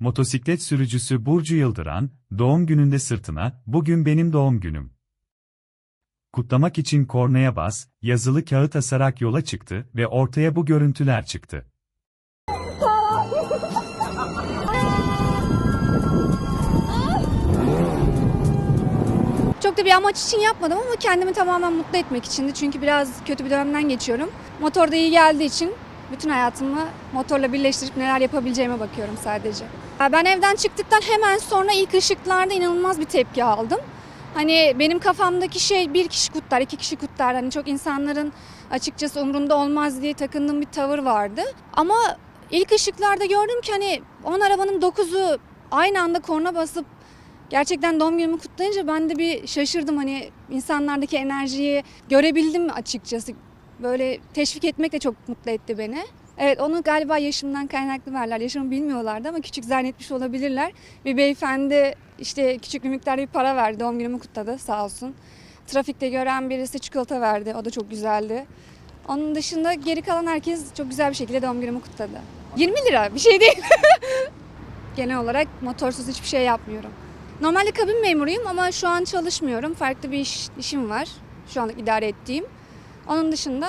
Motosiklet sürücüsü Burcu Yıldıran, doğum gününde sırtına, bugün benim doğum günüm. Kutlamak için kornaya bas, yazılı kağıt asarak yola çıktı ve ortaya bu görüntüler çıktı. Çok da bir amaç için yapmadım ama kendimi tamamen mutlu etmek içindi. Çünkü biraz kötü bir dönemden geçiyorum. Motor da iyi geldiği için bütün hayatımı motorla birleştirip neler yapabileceğime bakıyorum sadece. Ben evden çıktıktan hemen sonra ilk ışıklarda inanılmaz bir tepki aldım. Hani benim kafamdaki şey bir kişi kutlar, iki kişi kutlar. Hani çok insanların açıkçası umurunda olmaz diye takındığım bir tavır vardı. Ama ilk ışıklarda gördüm ki hani 10 arabanın 9'u aynı anda korna basıp Gerçekten doğum günümü kutlayınca ben de bir şaşırdım hani insanlardaki enerjiyi görebildim açıkçası. Böyle teşvik etmek de çok mutlu etti beni. Evet onu galiba yaşımdan kaynaklı verler. Yaşımı bilmiyorlardı ama küçük zannetmiş olabilirler. Bir beyefendi işte küçük bir miktarda bir para verdi. Doğum günümü kutladı sağ olsun. Trafikte gören birisi çikolata verdi. O da çok güzeldi. Onun dışında geri kalan herkes çok güzel bir şekilde doğum günümü kutladı. 20 lira bir şey değil. Genel olarak motorsuz hiçbir şey yapmıyorum. Normalde kabin memuruyum ama şu an çalışmıyorum. Farklı bir iş, işim var. Şu anlık idare ettiğim. Onun dışında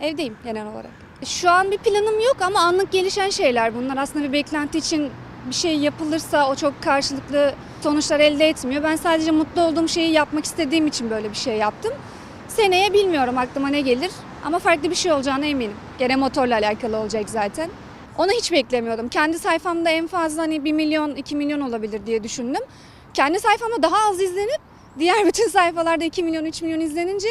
evdeyim genel olarak. Şu an bir planım yok ama anlık gelişen şeyler bunlar. Aslında bir beklenti için bir şey yapılırsa o çok karşılıklı sonuçlar elde etmiyor. Ben sadece mutlu olduğum şeyi yapmak istediğim için böyle bir şey yaptım. Seneye bilmiyorum aklıma ne gelir ama farklı bir şey olacağına eminim. Gene motorla alakalı olacak zaten. Onu hiç beklemiyordum. Kendi sayfamda en fazla hani 1 milyon, 2 milyon olabilir diye düşündüm. Kendi sayfamda daha az izlenip diğer bütün sayfalarda 2 milyon, 3 milyon izlenince